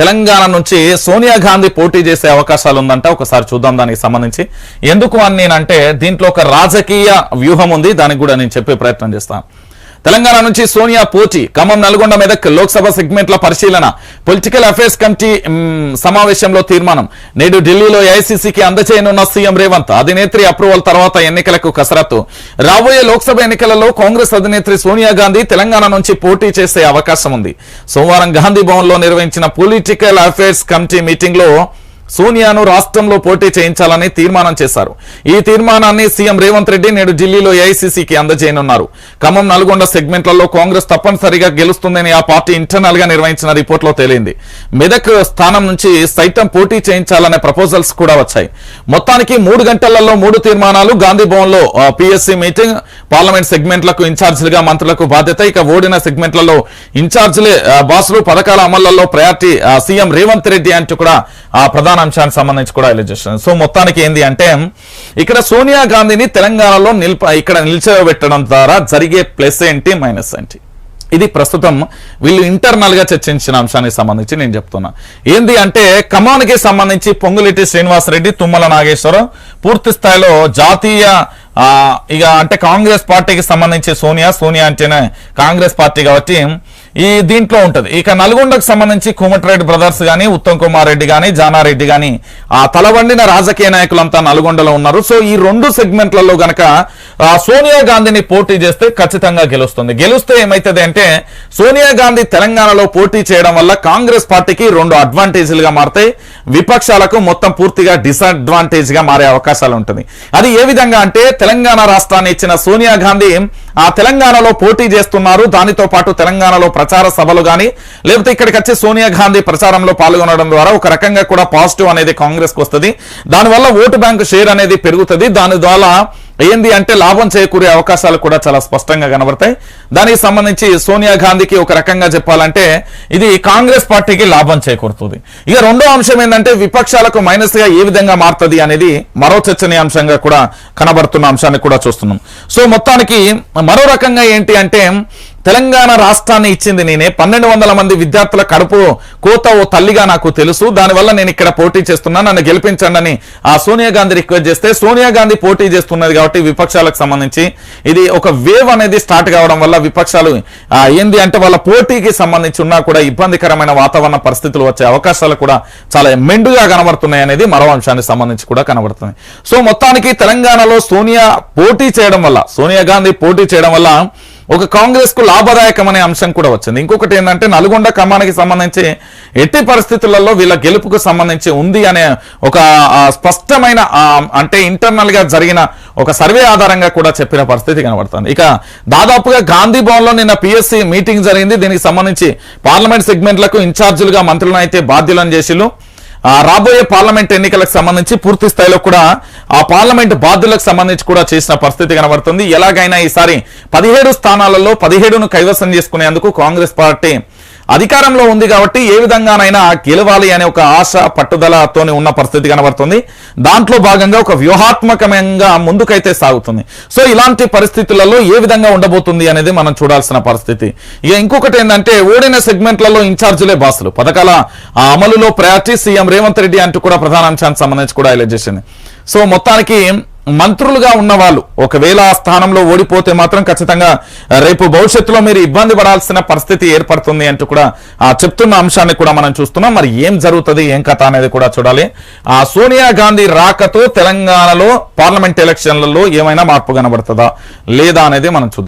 తెలంగాణ నుంచి సోనియా గాంధీ పోటీ చేసే అవకాశాలు ఉందంట ఒకసారి చూద్దాం దానికి సంబంధించి. ఎందుకు అని నేనంటే దీంట్లో ఒక రాజకీయ వ్యూహం ఉంది దానికి కూడా నేను చెప్పే ప్రయత్నం చేస్తాను తెలంగాణ నుంచి సోనియా పోటీ ఖమ్మం నల్గొండ మెదక్ లోక్సభ సెగ్మెంట్ల పరిశీలన పొలిటికల్ అఫైర్స్ కమిటీ సమావేశంలో తీర్మానం. నేడు ఢిల్లీలో ఏఐసీసీకి అందజేయనున్న సీఎం రేవంత్ అధినేత్రి అప్రూవల్ తర్వాత ఎన్నికలకు కసరత్తు. రాబోయే లోక్సభ ఎన్నికలలో కాంగ్రెస్ అధినేత్రి సోనియా గాంధీ తెలంగాణ నుంచి పోటీ చేసే అవకాశం ఉంది సోమవారం గాంధీ భవన్లో నిర్వహించిన పొలిటికల్ అఫైర్స్ కమిటీ మీటింగ్లో సోనియాను రాష్ట్రంలో పోటీ చేయించాలని తీర్మానం చేశారు. ఈ తీర్మానాన్ని సీఎం రేవంత్ రెడ్డి నేడు ఢిల్లీలో ఏఐసీసీకి అందజేయనున్నారు. ఖమ్మం నల్గొండ సెగ్మెంట్లలో కాంగ్రెస్ తప్పనిసరిగా గెలుస్తుందని ఆ పార్టీ ఇంటర్నల్గా నిర్వహించిన రిపోర్ట్లో తేలింది. మెదక్ స్థానం నుంచి సైతం పోటీ చేయించాలనే ప్రపోజల్స్ కూడా వచ్చాయి. మొత్తానికి మూడు గంటలలో మూడు తీర్మానాలు గాంధీ భవన్లో పిఎస్సీ మీటింగ్ పార్లమెంట్ సెగ్మెంట్లకు ఇన్ఛార్జీలుగా మంత్రులకు బాధ్యత. ఇక ఓడిన సెగ్మెంట్లలో ఇన్ఛార్జీలే బాసులు పథకాల అమలులో ప్రయారిటీ సీఎం రేవంత్ రెడ్డి అంటూ కూడా ప్రధాన ప్రధాన అంశానికి సంబంధించి కూడా హైలైట్ సో మొత్తానికి ఏంది అంటే ఇక్కడ సోనియా గాంధీని తెలంగాణలో నిల్ప ఇక్కడ నిల్చోబెట్టడం ద్వారా జరిగే ప్లస్ ఏంటి మైనస్ ఏంటి? ఇది ప్రస్తుతం వీళ్ళు ఇంటర్నల్గా చర్చించిన అంశానికి సంబంధించి నేను చెప్తున్నా. ఏంది అంటే ఖమ్మానికి సంబంధించి పొంగులెట్టి శ్రీనివాసరెడ్డి తుమ్మల నాగేశ్వరం పూర్తి స్థాయిలో జాతీయ ఇక అంటే కాంగ్రెస్ పార్టీకి సంబంధించి సోనియా సోనియా అంటేనే కాంగ్రెస్ పార్టీ కాబట్టి ఈ దీంట్లో ఉంటది. ఇక నల్గొండకు సంబంధించి కోమటిరెడ్డి బ్రదర్స్ కానీ ఉత్తమ్ కుమార్ రెడ్డి కానీ జానారెడ్డి కానీ ఆ తలవండిన రాజకీయ నాయకులంతా నల్గొండలో ఉన్నారు. సో ఈ రెండు సెగ్మెంట్లలో గనక సోనియా గాంధీని పోటీ చేస్తే ఖచ్చితంగా గెలుస్తుంది. గెలుస్తే ఏమైతుంది అంటే సోనియా గాంధీ తెలంగాణలో పోటీ చేయడం వల్ల కాంగ్రెస్ పార్టీకి రెండు అడ్వాంటేజ్లుగా మారతాయి. విపక్షాలకు మొత్తం పూర్తిగా డిసడ్వాంటేజ్గా మారే అవకాశాలు ఉంటుంది. అది ఏ విధంగా అంటే తెలంగాణ రాష్ట్రాన్ని ఇచ్చిన సోనియా గాంధీ ఆ తెలంగాణలో పోటీ చేస్తున్నారు. దానితో పాటు తెలంగాణలో ప్రచార సభలు కానీ లేకపోతే ఇక్కడికి వచ్చి సోనియా గాంధీ ప్రచారంలో పాల్గొనడం ద్వారా ఒక రకంగా కూడా పాజిటివ్ అనేది కాంగ్రెస్కు వస్తుంది. దానివల్ల ఓటు బ్యాంకు షేర్ అనేది పెరుగుతుంది. దాని ద్వారా ఏంది అంటే లాభం చేకూరే అవకాశాలు కూడా చాలా స్పష్టంగా కనబడతాయి. దానికి సంబంధించి సోనియా గాంధీకి ఒక రకంగా చెప్పాలంటే ఇది కాంగ్రెస్ పార్టీకి లాభం చేకూరుతుంది. ఇక రెండో అంశం ఏంటంటే విపక్షాలకు మైనస్గా ఏ విధంగా మారుతుంది అనేది మరో చర్చనీయాంశంగా కూడా కనబడుతున్న అంశాన్ని కూడా చూస్తున్నాం. సో మొత్తానికి మరో రకంగా ఏంటి అంటే తెలంగాణ రాష్ట్రాన్ని ఇచ్చింది నేనే. పన్నెండు వందల మంది విద్యార్థుల కడుపు కోత ఓ తల్లిగా నాకు తెలుసు. దానివల్ల నేను ఇక్కడ పోటీ చేస్తున్నా. నన్ను గెలిపించండి ఆ సోనియా గాంధీ రిక్వెస్ట్ చేస్తే సోనియా గాంధీ పోటీ చేస్తున్నది కాబట్టి విపక్షాలకు సంబంధించి ఇది ఒక వేవ్ అనేది స్టార్ట్ కావడం వల్ల విపక్షాలు ఏంది అంటే వాళ్ళ పోటీకి సంబంధించి ఉన్నా కూడా ఇబ్బందికరమైన వాతావరణ పరిస్థితులు వచ్చే అవకాశాలు కూడా చాలా మెండుగా కనబడుతున్నాయి అనేది మరో అంశానికి సంబంధించి కూడా కనబడుతుంది సో మొత్తానికి తెలంగాణలో సోనియా పోటీ చేయడం వల్ల సోనియా గాంధీ పోటీ చేయడం వల్ల ఒక కాంగ్రెస్కు లాభదాయకమనే అంశం కూడా వచ్చింది. ఇంకొకటి ఏంటంటే నల్గొండ కమానికి సంబంధించి ఎట్టి పరిస్థితులలో వీళ్ళ గెలుపుకు సంబంధించి ఉంది అనే ఒక స్పష్టమైన అంటే ఇంటర్నల్గా జరిగిన ఒక సర్వే ఆధారంగా కూడా చెప్పిన పరిస్థితి కనబడుతుంది. ఇక దాదాపుగా గాంధీ భవన్లో నిన్న పిఎస్సి మీటింగ్ జరిగింది. దీనికి సంబంధించి పార్లమెంట్ సెగ్మెంట్లకు ఇన్ఛార్జీలుగా మంత్రులను అయితే బాధ్యులను చేసిళ్ళు. రాబోయే పార్లమెంట్ ఎన్నికలకు సంబంధించి పూర్తి స్థాయిలో కూడా ఆ పార్లమెంట్ బాధ్యులకు సంబంధించి కూడా చేసిన పరిస్థితి కనబడుతుంది. ఎలాగైనా ఈసారి పదిహేడు స్థానాలలో పదిహేడును కైవసం చేసుకునేందుకు కాంగ్రెస్ పార్టీ అధికారంలో ఉంది కాబట్టి ఏ విధంగానైనా గెలవాలి అనే ఒక ఆశ పట్టుదలతోనే ఉన్న పరిస్థితి కనబడుతుంది. దాంట్లో భాగంగా ఒక వ్యూహాత్మకంగా ముందుకైతే సాగుతుంది. సో ఇలాంటి పరిస్థితులలో ఏ విధంగా ఉండబోతుంది అనేది మనం చూడాల్సిన పరిస్థితి. ఇక ఇంకొకటి ఏంటంటే ఓడిన సెగ్మెంట్లలో ఇన్ఛార్జీలే బాసులు. పథకాల అమలులో ప్రయారిటీ సీఎం రేవంత్ రెడ్డి అంటూ కూడా ప్రధాన అంశానికి సంబంధించి కూడా హైలైట్ చేసింది. సో మొత్తానికి మంత్రులుగా ఉన్న వాళ్ళు ఒకవేళ ఆ స్థానంలో ఓడిపోతే మాత్రం ఖచ్చితంగా రేపు భవిష్యత్తులో మీరు ఇబ్బంది పడాల్సిన పరిస్థితి ఏర్పడుతుంది అంటూ కూడా ఆ చెప్తున్న అంశాన్ని కూడా మనం చూస్తున్నాం. మరి ఏం జరుగుతుంది ఏం కథ అనేది కూడా చూడాలి. ఆ సోనియా గాంధీ రాకతో తెలంగాణలో పార్లమెంట్ ఎలక్షన్లలో ఏమైనా మార్పు కనబడుతుందా లేదా అనేది మనం చూద్దాం.